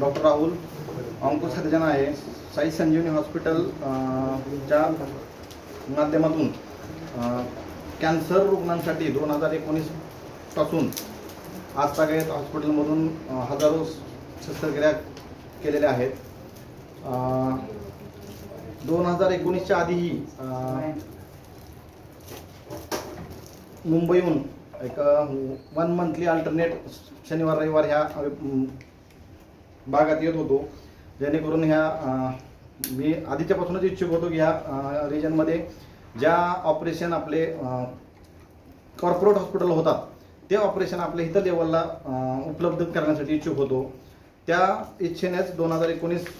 Doctor Rahul अंकुश surgeon आहे. साई संजीवनी hospital च्या माध्यमातून कॅन्सर रुग्णांसाठी दोन हजार एकोणीसपासून आजतागायत हॉस्पिटलमधून हजारो शस्त्रक्रिया केलेल्या आहेत. दोन हजार एकोणीसच्या आधीही मुंबईहून एक वन मंथली अल्टरनेट शनिवार रविवार ह्या भागात येत होतो. जेणेकरून ह्या मी आधीच्यापासूनच इच्छुक होतो की ह्या रिजनमध्ये ज्या ऑपरेशन आपले कॉर्पोरेट हॉस्पिटल होतात ते ऑपरेशन आपल्या इथं लेवलला उपलब्ध करण्यासाठी इच्छुक होतो. त्या इच्छेनेच दोन हजार एकोणीसमध्ये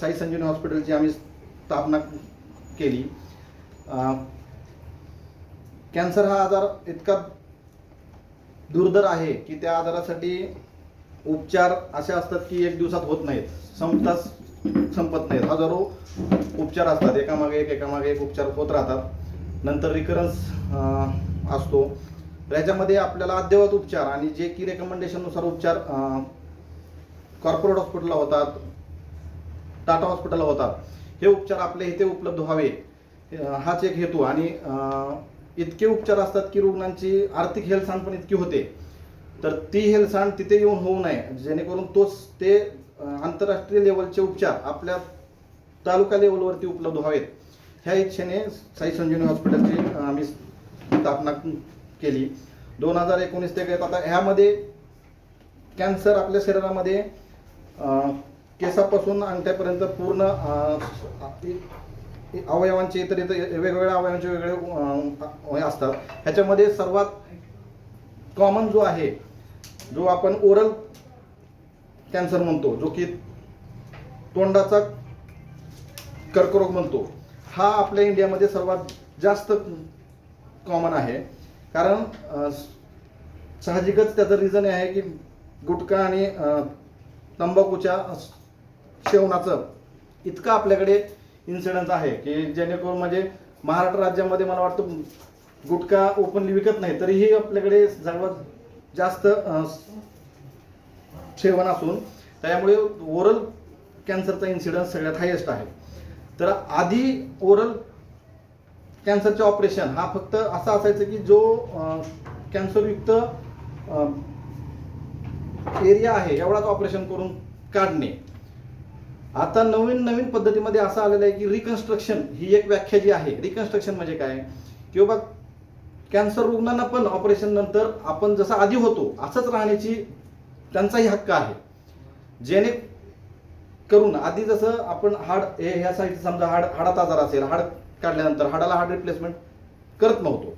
साई संजीवनी हॉस्पिटलची आम्ही स्थापना केली. कॅन्सर हा आजार इतका दुर्धर आहे की त्या आजारासाठी उपचार असे असतात की एक दिवसात होत नाहीत. संपताच संपत नाहीत. हजारो उपचार असतात. एकामागे एक एकामागे एक उपचार होत राहतात. नंतर रिकरन्स असतो. याच्यामध्ये आपल्याला अद्ययावत उपचार आणि जे की रेकमेंडेशननुसार उपचार कॉर्पोरेट हॉस्पिटलला होतात टाटा हॉस्पिटलला होतात. हे उपचार आपल्या इथे उपलब्ध व्हावे. हाच एक हेतू आणि इतके उपचार असतात की रुग्णांची आर्थिक हेळसांड पण इतकी होते. तर ती हेळसांड तिथे येऊन होऊ नये. जेणेकरून तोच ते आंतरराष्ट्रीय लेवलचे उपचार आपल्या तालुका लेवलवरती उपलब्ध व्हावेत. ह्या इच्छेने साई संजीवनी हॉस्पिटलची आम्ही स्थापना केली. दोन हजार एकोणीस ते काय आता ह्यामध्ये कॅन्सर आपल्या शरीरामध्ये केसापासून अंगठ्यापर्यंत पूर्ण अवयवांचे इतर इतर वेगवेगळ्या अवयवांचे वेगळे हे असतात. ह्याच्यामध्ये सर्वात कॉमन जो आहे जो आपण ओरल कॅन्सर म्हणतो जो की तोंडाचा कर्करोग म्हणतो हा आपल्या इंडियामध्ये सर्वात जास्त कॉमन आहे. कारण साहजिकच त्याचं रिझन आहे की गुटखा आणि तंबाखूच्या सेवनाचं इतकं आपल्याकडे इन्सिडन्स आहे की जेणेकरून म्हणजे महाराष्ट्र राज्यामध्ये मला वाटतं गुटखा ओपनली विकत नाही तरीही आपल्याकडे सर्वात जास्त सेवन असून त्यामुळे ओरल कॅन्सरचा इन्सिडन्स सगळ्यात हायेस्ट आहे. तर आधी ओरल कॅन्सरचे ऑपरेशन हा फक्त असा असायचं की जो कॅन्सरयुक्त एरिया आहे एवढाच ऑपरेशन करून काढणे. आता नवीन नवीन पद्धतीमध्ये असं आलेलं आहे की रिकन्स्ट्रक्शन ही एक व्याख्या जी आहे. रिकन्स्ट्रक्शन म्हणजे काय? की बाबा कॅन्सर रुग्णांना पण ऑपरेशन नंतर आपण जसं आधी होतो असंच राहण्याची त्यांचाही हक्क आहे. जेणे करून आधी जसं आपण हाड हे ह्या साईड समजा हाड हाडात आजार असेल हाड काढल्यानंतर हाडाला हाड रिप्लेसमेंट करत नव्हतो.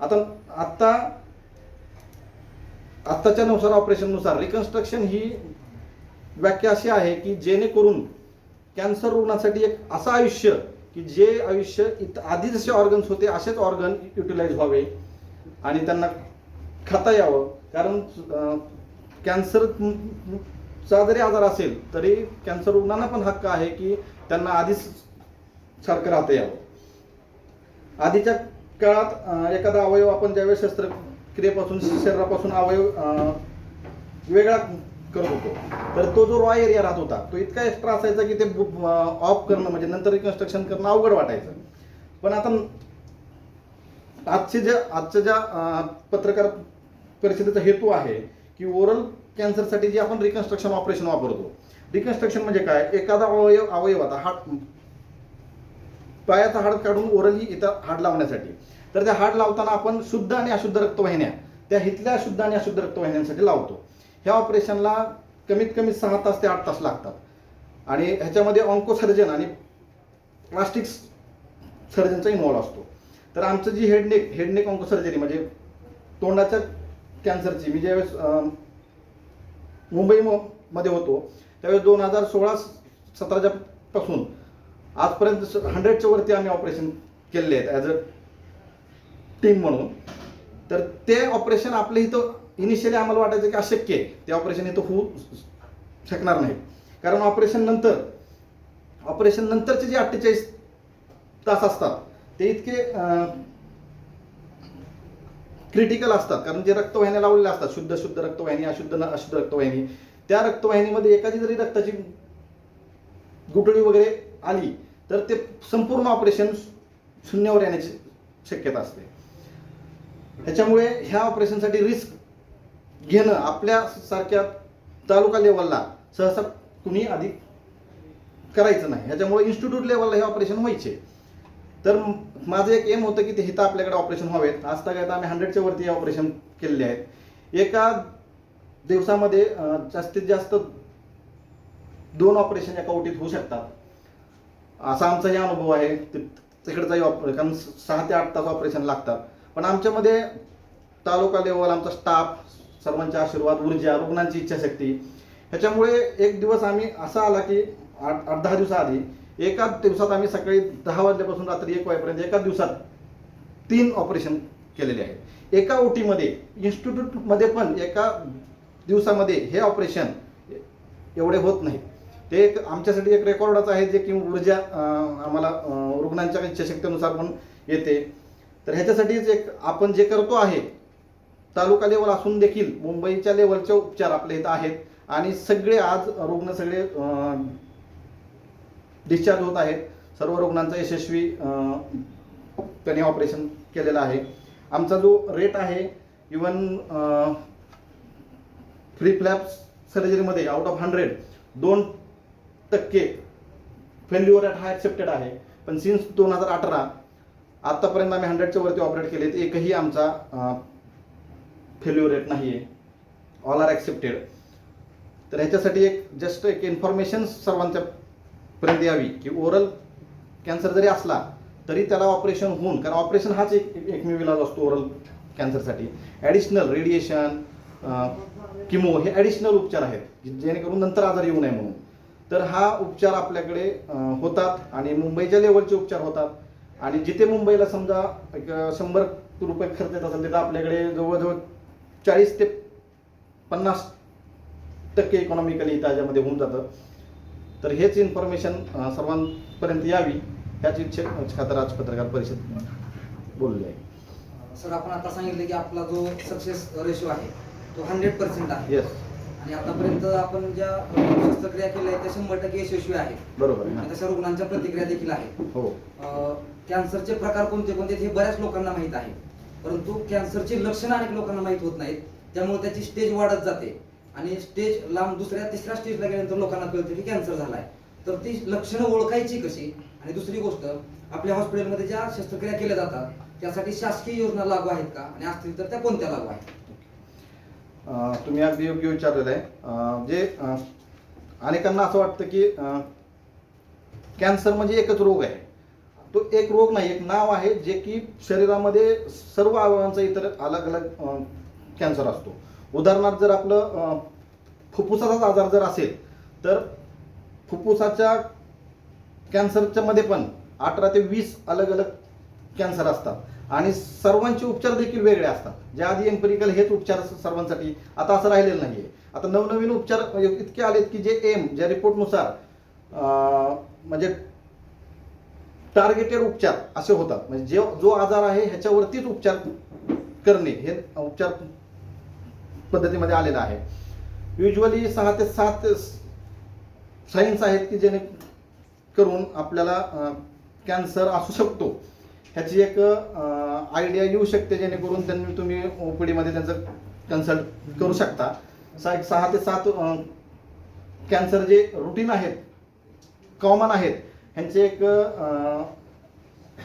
आता आत्ता आत्ताच्या नुसार ऑपरेशननुसार रिकन्स्ट्रक्शन ही व्याख्या अशी आहे की जेणेकरून कॅन्सर रुग्णासाठी एक असं आयुष्य की जे आयुष्य इत आधी जसे ऑर्गन्स होते असेच ऑर्गन युटिलाइज व्हावे आणि त्यांना खाता यावं. कारण कॅन्सरचा जरी आजार असेल तरी कॅन्सर रुग्णांना पण हक्क आहे की त्यांना आधीच सारखं राहता यावं. आधीच्या काळात एखादा अवयव आपण ज्यावेळेस शस्त्रक्रियेपासून शरीरापासून अवयव वेगळा करत होतो. तर तो जो रॉ एरिया राहत होता तो इतका एक्स्ट्रा असायचा की ते ऑफ करणं म्हणजे नंतर रिकन्स्ट्रक्शन करणं अवघड वाटायचं. पण आता आजचे ज्या आजच्या ज्या पत्रकार परिषदेचा हेतू आहे की ओरल कॅन्सरसाठी जे आपण रिकन्स्ट्रक्शन ऑपरेशन वापरतो. रिकन्स्ट्रक्शन म्हणजे काय? एखादा अवयव अवयव आता हाड पायाचा हाड काढून ओरली इथं हाड लावण्यासाठी. तर त्या हाड लावताना आपण शुद्ध आणि अशुद्ध रक्तवाहिन्या त्या हिथल्या शुद्ध आणि अशुद्ध रक्तवाहिन्यांसाठी लावतो. ह्या ऑपरेशनला कमीत कमी सहा तास ते आठ तास लागतात. आणि ह्याच्यामध्ये ऑन्कोसर्जन आणि प्लास्टिक सर्जनचा इन्व्हॉल्व असतो. तर आमचं जी head neck head neck onco surgery म्हणजे तोंडाच्या कॅन्सरची मी ज्यावेळेस मुंबई मध्ये होतो त्यावेळेस दोन हजार सोळा सतराच्या पासून आजपर्यंत हंड्रेडच्या वरती आम्ही ऑपरेशन केलेले आहेत ॲज अ टीम म्हणून. तर ते ऑपरेशन आपल्या इथं इनिशियली आम्हाला वाटायचं की अशक्य आहे. ते ऑपरेशन इथं होऊ शकणार नाही. कारण ऑपरेशन नंतर ऑपरेशन नंतरचे जे अठ्ठेचाळीस तास असतात ते इतके क्रिटिकल असतात. कारण जे रक्तवाहिन्या लावलेल्या असतात शुद्ध शुद्ध रक्तवाहिनी अशुद्ध अशुद्ध रक्तवाहिनी त्या रक्तवाहिनीमध्ये एखादी जरी रक्ताची गुटळी वगैरे आली तर ते संपूर्ण ऑपरेशन शून्यावर येण्याची शक्यता असते. ह्याच्यामुळे ह्या ऑपरेशनसाठी रिस्क घेणं आपल्या सारख्या तालुका लेवलला सहसा कुणी आधी करायचं नाही. ह्याच्यामुळे इन्स्टिट्यूट लेवलला हे ऑपरेशन व्हायचे. तर माझं एक एम होतं की ते हिथं आपल्याकडे ऑपरेशन व्हावेत. आजता काय आम्ही हंड्रेडच्या वरती ऑपरेशन केलेले आहेत. एका दिवसामध्ये जास्तीत जास्त दोन ऑपरेशन एका ओटीत होऊ शकतात. असा आमचाही अनुभव आहे. तिकडचाही ऑपरे कारण सहा ते आठ तास ऑपरेशन लागतात. पण आमच्यामध्ये तालुका लेवल आमचा स्टाफ सर्वांचे आशीर्वाद ऊर्जा रुग्णांची इच्छाशक्ती. ह्याच्यामुळे एक दिवस आम्ही असा आला की आठ आठ दहा दिवसाआधी एका दिवसात आम्ही सकाळी दहा वाजल्यापासून रात्री एक वाजेपर्यंत एका दिवसात तीन ऑपरेशन केलेले आहेत. एका ओटीमध्ये इन्स्टिट्यूटमध्ये पण एका दिवसामध्ये हे ऑपरेशन एवढे होत नाही. ते एक आमच्यासाठी एक रेकॉर्डच आहे जे की ऊर्जा आम्हाला रुग्णांच्या इच्छाशक्तीनुसार पण येते. तर ह्याच्यासाठीच एक आपण जे करतो आहे तालुका लेवल असून देखील मुंबईच्या लेवलचे उपचार आपल्या इथं आहेत. आणि सगळे आज रुग्ण सगळे डिस्चार्ज होत आहेत. सर्व रुग्णांचं यशस्वी त्याने ऑपरेशन केलेलं आहे. आमचा जो रेट आहे इवन फ्री फ्लॅप सर्जरीमध्ये आउट ऑफ हंड्रेड दोन टक्के फेल्युअर रेट हा ॲक्सेप्टेड आहे. पण सिन्स दोन हजार अठरा आत्तापर्यंत आम्ही हंड्रेडच्या वरती ऑपरेट केलेत. एकही आमचा फेल्युअर रेट नाही आहे ऑल आर ॲक्सेप्टेड तर ह्याच्यासाठी एक जस्ट एक इन्फॉर्मेशन सर्वांच्या पर्यंत यावी की ओरल कॅन्सर जरी असला तरी त्याला ऑपरेशन होऊन कारण ऑपरेशन हाच एक एकमेव इलाज असतो ओरल कॅन्सरसाठी ॲडिशनल रेडिएशन किमो हे ॲडिशनल उपचार आहेत जेणेकरून नंतर आजार येऊ नये म्हणून. तर हा उपचार आपल्याकडे होतात आणि मुंबईच्या लेवलचे उपचार होतात. आणि जिथे मुंबईला समजा एक शंभर रुपये खर्च येत असेल तिथं आपल्याकडे जवळजवळ चाळीस ते पन्नास टक्के इकॉनॉमिकली त्याच्यामध्ये होऊन जातं. तर हेच इन्फॉर्मेशन सर्वांपर्यंत यावी ह्याच इच्छे खातर आज पत्रकार परिषद बोलली आहे. सर आपण आता सांगितलं की आपला जो सक्सेस रेशो आहे तो हंड्रेड पर्सेंट आहे. येस आणि आतापर्यंत आपण ज्या शस्त्रक्रिया केल्या आहेत त्या शंभर टक्के यशस्वी बरोबर आहे आणि हा. तशा रुग्णांच्या प्रतिक्रिया देखील आहेत. हो. अं, कॅन्सरचे प्रकार कोणते कोणते आहेत हे बऱ्याच लोकांना माहीत आहे. परंतु कॅन्सरची लक्षणं अनेक लोकांना माहीत होत नाहीत. त्यामुळे त्याची स्टेज वाढत जाते. आणि स्टेज लांब दुसऱ्या तिसऱ्या स्टेजला गेल्यानंतर लोकांना कळतं की कॅन्सर झालाय. तर ती लक्षणं ओळखायची कशी? आणि दुसरी गोष्ट आपल्या हॉस्पिटलमध्ये ज्या शस्त्रक्रिया केल्या जातात त्यासाठी शासकीय योजना लागू आहेत का? आणि असतील तर त्या कोणत्या लागू आहेत? तुम्ही अगदी योग्य विचारलेलं आहे. जे म्हणजे, अनेकांना असं वाटतं की कॅन्सर म्हणजे एकच रोग आहे. तो एक रोग नाही एक नाव आहे जे की शरीरामध्ये सर्व अवयवांचा इतर अलग अलग कॅन्सर असतो. उदाहरणार्थ जर आपलं फुफ्फुसाचाच आजार जर असेल तर फुफ्फुसाच्या कॅन्सरच्या मध्ये पण अठरा ते वीस अलग अलग कॅन्सर असतात. आणि सर्वांचे उपचार देखील वेगळे असतात. ज्या आधी एम्पेरिकल हेच उपचार सर्वांसाठी आता असं राहिलेलं नाहीये. आता नवनवीन उपचार म्हणजे इतके आलेत की जे एम ज्या रिपोर्टनुसार म्हणजे टार्गेटेड उपचार असे होतात. म्हणजे जे जो आजार आहे ह्याच्यावरतीच उपचार करणे हे उपचार पद्धतीमध्ये आलेलं आहे. युजली सहा ते सात सायन्स आहेत की जेणे करून आपल्याला कॅन्सर असू शकतो. ह्याची एक आयडिया येऊ शकते जेणेकरून त्यांनी तुम्ही ओपीडीमध्ये त्यांचं कन्सल्ट करू शकता. एक सहा ते सात कॅन्सर जे रुटीन आहेत कॉमन आहेत ह्यांचे एक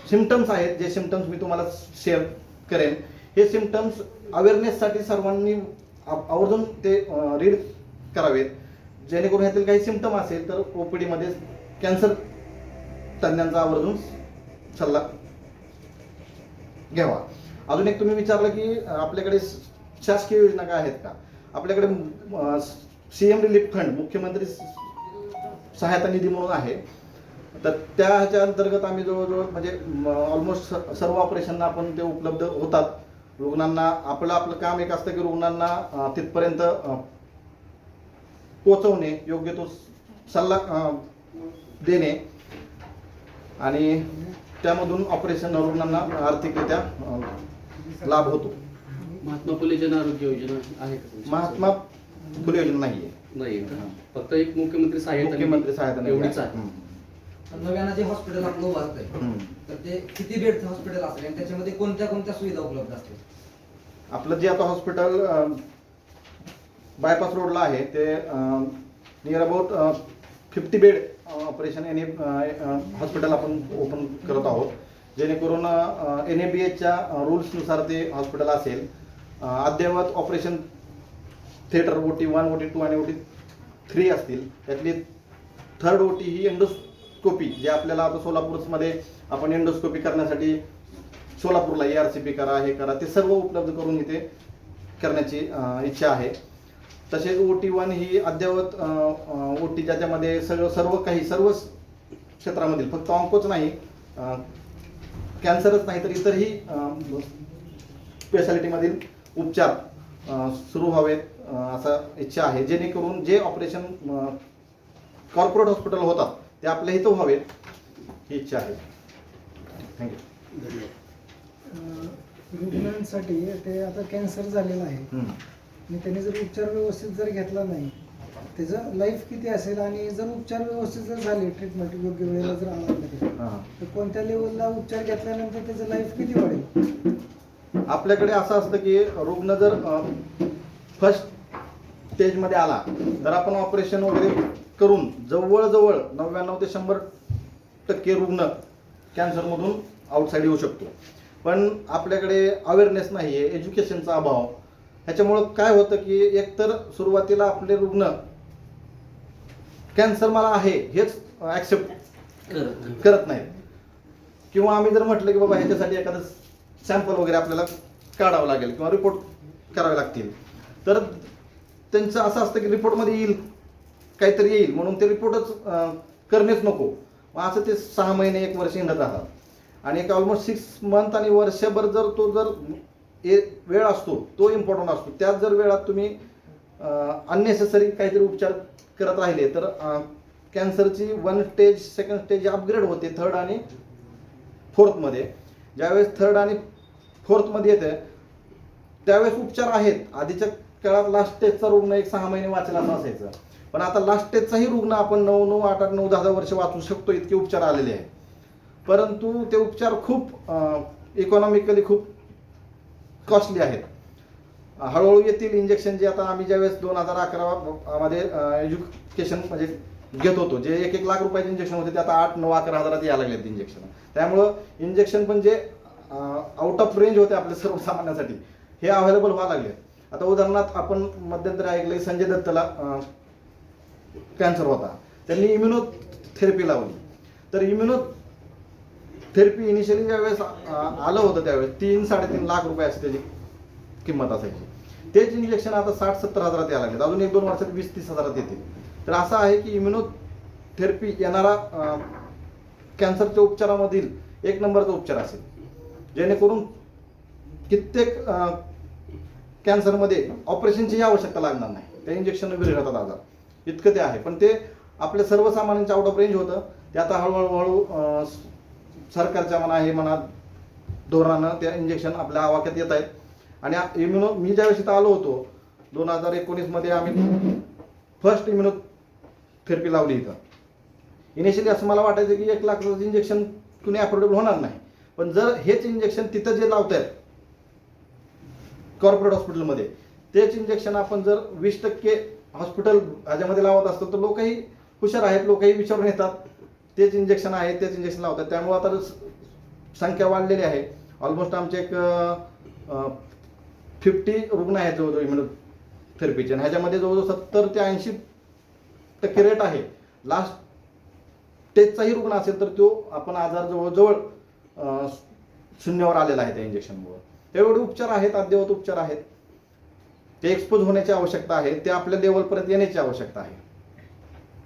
सिमटम्स आहेत जे सिमटम्स मी तुम्हाला शेअर करेन. हे सिमटम्स अवेअरनेससाठी सर्वांनी आवर्जून ते रीड करावेत. जेणेकरून ह्यातील काही सिमटम असेल तर ओ पी डीमध्ये कॅन्सर तज्ज्ञांचा आवर्जून सल्ला घ्यावा. अजून एक तुम्ही विचारलं की आपल्याकडे शासकीय योजना काय आहेत का? आपल्याकडे सीएम रिलीफ फंड मुख्यमंत्री सहायता निधी म्हणून आहे. तर त्या ह्याच्या अंतर्गत आम्ही जवळजवळ म्हणजे ऑलमोस्ट सर्व ऑपरेशनना आपण ते उपलब्ध होतात रुग्णांना आपलं आपलं काम एक असतं की रुग्णांना तिथपर्यंत पोचवणे योग्य तो सल्ला देणे आणि त्यामधून ऑपरेशन रुग्णांना आर्थिकरित्या लाभ होतो महात्मा फुले जन आरोग्य योजना आहे का? महात्मा फुले योजना नाहीये नाही का? फक्त एक मुख्यमंत्री सहाय्यता मुख्यमंत्री सहायता निधी एवढीच आहे. नव्यानं जे हॉस्पिटल आपलं उभारत आहे. तर ते किती बेडचं हॉस्पिटल असेल आणि त्याच्यामध्ये कोणत्या कोणत्या सुविधा उपलब्ध असतील? आपलं जे आता हॉस्पिटल बायपास रोडला आहे ते near about fifty bed operation N hospital आपण ओपन करत आहोत. जेणेकरून एन ए बी एचच्या रूल्सनुसार ते हॉस्पिटल असेल. अद्ययावत operation theatre O T one O T two आणि ओ टी थ्री असतील. त्यातली थर्ड ओ टी ही एंडोस्कोपी जे आपल्याला आता सोलापूरमध्ये आपण एंडोस्कोपी करण्यासाठी सोलापूरला ए आर सी पी करा हे करा ते सर्व उपलब्ध करून इथे करण्याची इच्छा आहे. तसेच ओ टी वन ही अद्ययावत ओ टी ज्याच्यामध्ये सगळं सर्व काही सर्व क्षेत्रामधील फक्त ऑंकोच नाही कॅन्सरच नाही तर इतरही स्पेशालिटीमधील उपचार सुरू व्हावेत असा इच्छा आहे. जेणेकरून जे ऑपरेशन कॉर्पोरेट हॉस्पिटल होतात ते आपल्या इथं व्हावेत ही इच्छा आहे. थँक्यू धन्यवाद. रुग्णांसाठी ते आता कॅन्सर झालेला आहे. आणि त्याने जर उपचार व्यवस्थित जर घेतला नाही त्याचं लाईफ किती असेल आणि जर उपचार व्यवस्थित जर झाले ट्रीटमेंट योग्य वेळेला जर आला हां. तर कोणत्या लेवलला उपचार घेतल्यानंतर त्याचं लाईफ किती वाढेल? आपल्याकडे असं असतं की रुग्ण जर फर्स्ट स्टेजमध्ये आला तर आपण ऑपरेशन वगैरे करून जवळजवळ नव्याण्णव ते शंभर टक्के रुग्ण कॅन्सरमधून आउटसाईड येऊ शकतो. पण आपल्याकडे अवेअरनेस नाही आहे एज्युकेशनचा अभाव. ह्याच्यामुळं काय होतं की एकतर सुरुवातीला आपले रुग्ण कॅन्सर मला आहे हेच ॲक्सेप्ट करत करत नाहीत. किंवा आम्ही जर म्हटलं की बाबा ह्याच्यासाठी एखादं सॅम्पल वगैरे आपल्याला काढावं लागेल किंवा रिपोर्ट करावे लागतील. तर त्यांचं असं असतं की रिपोर्टमध्ये येईल. काहीतरी येईल म्हणून ते रिपोर्टच करणेच नको. मग असं ते सहा महिने एक वर्ष हिंडत राहतात आणि एक ऑलमोस्ट सिक्स मंथ आणि वर्षभर जर तो जर ए वेळ असतो तो इम्पॉर्टंट असतो. त्याच जर वेळात तुम्ही अननेसेसरी काहीतरी उपचार करत राहिले तर कॅन्सरची one stage second stage upgrade होते थर्ड आणि फोर्थमध्ये ज्यावेळेस थर्ड आणि फोर्थमध्ये येते त्यावेळेस उपचार आहेत. आधीच्या काळात लास्ट स्टेजचा रुग्ण एक सहा महिने वाचला असं असायचं. पण आता लास्ट स्टेजचाही रुग्ण आपण नऊ नऊ आठ आठ नऊ दहा दहा वर्ष वाचू शकतो इतके उपचार आलेले आहेत. परंतु ते उपचार खूप इकॉनॉमिकली खूप कॉस्टली आहेत. हळूहळू येतील इंजेक्शन जे आता आम्ही ज्यावेळेस दोन हजार अकरा मध्ये एज्युकेशन म्हणजे घेत होतो जे एक एक लाख रुपयाचे इंजेक्शन होते ते आता आठ नऊ अकरा हजारात यायला लागलेत इंजेक्शन त्यामुळं इंजेक्शन पण जे आउट ऑफ रेंज होते आपल्या सर्वसामान्यासाठी हे अवेलेबल व्हायला लागले आता उदाहरणार्थ आपण मध्यंतरी ऐकलं संजय दत्तला कॅन्सर होता. त्यांनी इम्युनोथेरपी लावली. तर इम्युनो थेरपी इनिशियली ज्यावेळेस वेळेस आलं होतं त्यावेळेस तीन साडेतीन लाख रुपये अशी त्याची किंमत असायची. तेच इंजेक्शन आता साठ सत्तर हजारात यायला लागले. अजून एक दोन वर्षात वीस तीस हजारात येतील. तर असं आहे की इम्युनोथेरपी येणारा कॅन्सरच्या उपचारामधील एक नंबरचा उपचार असेल. जेणेकरून कित्येक कॅन्सरमध्ये ऑपरेशनची आवश्यकता लागणार नाही. त्या इंजेक्शन वगैरे आजार. इतकं ते आहे. पण ते आपल्या सर्वसामान्यांच्या आउट ऑफ रेंज होतं. ते आता हळूहळू हळू सरकारच्या म्हणा हे म्हणा धोरणानं त्या इंजेक्शन आपल्या आवाक्यात येत आहेत. आणि इम्युनो मी ज्यावेळेस इथं आलो होतो दोन हजार एकोणीसमध्ये आम्ही फर्स्ट इम्युनो थेरपी लावली इथं. इनिशियली असं मला वाटायचं की एक लाखाचं इंजेक्शन कुणी अफोर्डेबल होणार नाही. पण जर हेच इंजेक्शन तिथं जे लावत आहेत कॉर्पोरेट हॉस्पिटलमध्ये तेच इंजेक्शन आपण जर वीस टक्के हॉस्पिटल ह्याच्यामध्ये लावत असतो तर लोकही हुशार आहेत लोकही विचारून येतात. तेच इंजेक्शन आहे तेच इंजेक्शन लावतात. त्यामुळे आता स- संख्या वाढलेली आहे. ऑलमोस्ट आमचे एक फिफ्टी रुग्ण आहेत जवळजवळ इम्युनोथेरपीचे आणि ह्याच्यामध्ये जवळजवळ सत्तर ते ऐंशी टक्के रेट आहे. लास्ट स्टेजचाही रुग्ण असेल तर तो आपण आजार जवळजवळ शून्यावर आलेला आहे त्या इंजेक्शनमुळे तेवढे उपचार आहेत अद्ययावत उपचार आहेत. ते एक्सपोज होण्याची आवश्यकता आहे ते आपल्या लेवलपर्यंत येण्याची आवश्यकता आहे.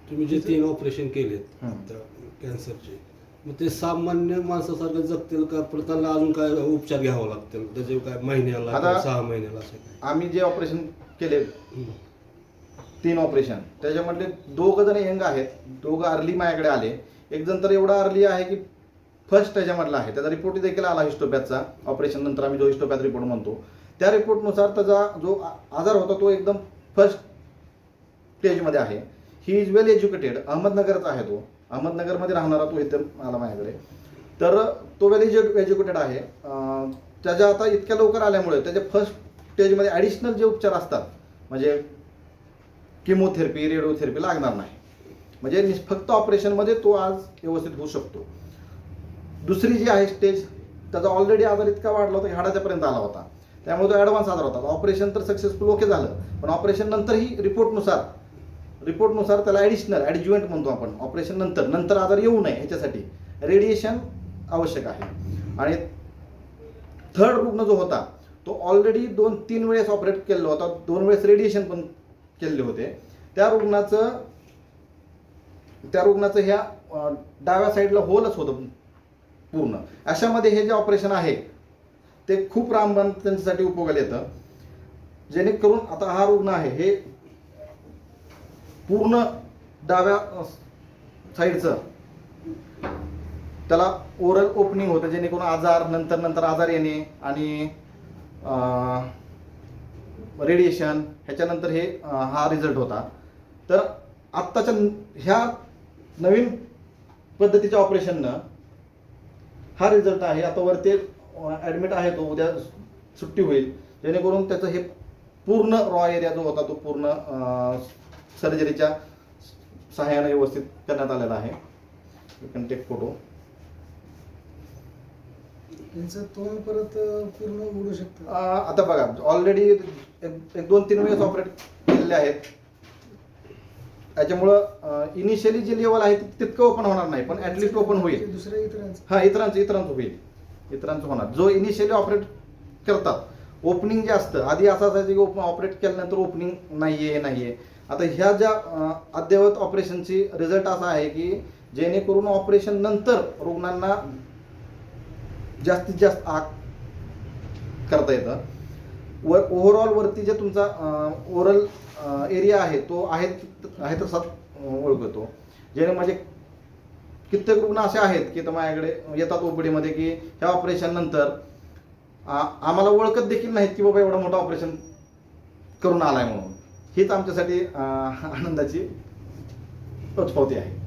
तुम्ही जे तीन ऑपरेशन केलेत हं. त्या कॅन्सरचे मग ते सामान्य माणसासारखं जगतील का? पण त्यांना अजून काय उपचार घ्यावा लागतील? त्याचे काय महिन्याला आता- किंवा सहा महिन्याला असं काय आम्ही जे ऑपरेशन केले. तीन ऑपरेशन त्याच्यामधले दोघं जण यंग आहेत दोघं अर्ली माझ्याकडे आले. एक जण तर एवढा अर्ली आहे की फर्स्ट त्याच्यामधला आहे. त्याचा रिपोर्ट देखील आला हिस्टोपॅथचा ऑपरेशन नंतर आम्ही जो हिस्टोपॅथ रिपोर्ट म्हणतो त्या रिपोर्टनुसार त्याचा जो आजार होता तो एकदम फर्स्ट स्टेजमध्ये आहे. ही इज वेल एज्युकेटेड अहमदनगरचा आहे तो. अहमदनगरमध्ये राहणारा तो इथं आला माझ्याकडे. तर तो वेल एज्युकेटेड आहे. त्याच्या आता इतक्या लवकर आल्यामुळे त्याच्या फर्स्ट स्टेजमध्ये ॲडिशनल जे उपचार असतात म्हणजे किमोथेरपी रेडिओथेरपी लागणार नाही. म्हणजे निस- फक्त ऑपरेशनमध्ये तो आज व्यवस्थित होऊ शकतो. दुसरी जी आहे स्टेज त्याचा ऑलरेडी आजार इतका वाढला होता की हाडाच्यापर्यंत आला होता. त्यामुळे तो ॲडव्हान्स आजार होता. ऑपरेशन तर सक्सेसफुल ओके झालं. पण ऑपरेशन नंतरही रिपोर्टनुसार रिपोर्टनुसार त्याला ॲडिशनल ॲडज्युएंट म्हणतो आपण. ऑपरेशन नंतर नंतर आजार येऊ नये ह्याच्यासाठी रेडिएशन आवश्यक आहे. आणि थर्ड रुग्ण जो होता तो ऑलरेडी दोन तीन वेळेस ऑपरेट केलेला होता. दोन वेळेस रेडिएशन पण केलेले होते. त्या रुग्णाचं त्या रुग्णाचं ह्या डाव्या साईडला होलच होतं पूर्ण. अशामध्ये हे जे ऑपरेशन आहे ते खूप रामबाण त्यांच्यासाठी उपयोगाला येतं. जेणेकरून आता हा रुग्ण आहे हे पूर्ण डाव्या साईडचं त्याला ओरल ओपनिंग होतं जेणेकरून आजार नंतर नंतर आजार येणे आणि रेडिएशन ह्याच्यानंतर हे हा रिझल्ट होता. तर आत्ताच्या ह्या नवीन पद्धतीच्या ऑपरेशननं हा रिझल्ट आहे. आता वरती ॲडमिट आहे तो उद्या सुट्टी होईल. जेणेकरून त्याचं हे पूर्ण रॉ एरिया जो होता तो पूर्ण सर्जरीच्या सहाय्याने व्यवस्थित करण्यात आलेला आहे. टेक फोटो त्यांचं तोंड परत पूर्ण उडू शकतं. आता बघा ऑलरेडी एक दोन तीन वेळेस ऑपरेट केलेले आहेत. त्याच्यामुळं इनिशियली जे लेवल आहे तितकं ओपन होणार नाही पण ॲटलिस्ट ओपन होईल. दुसऱ्या इतरांचं. हा इतरांचं इतरांचं होईल. इतरांचं होणार. जो इनिशियली ऑपरेट करतात. ओपनिंग जे असतं आधी असं असायचं की ऑपरेट केल्यानंतर ओपनिंग नाही आहे नाही आहे आता ह्या ज्या अद्ययावत ऑपरेशनची रिझल्ट असा आहे की जेणेकरून ऑपरेशन नंतर रुग्णांना जास्तीत जास्त आग करता येतं. व ओव्हरऑल वरती जे तुमचा ओरल एरिया आहे तो आहे आहे तसाच ओळखतो. जेणे म्हणजे कित्येक रुग्ण असे आहेत की तर माझ्याकडे येतात ओपीडीमध्ये की ह्या ऑपरेशन नंतर आम्हाला ओळखत देखील नाहीत की बाबा एवढं मोठं ऑपरेशन करून आलाय म्हणून. हीच आमच्यासाठी आनंदाची पचपावती आहे.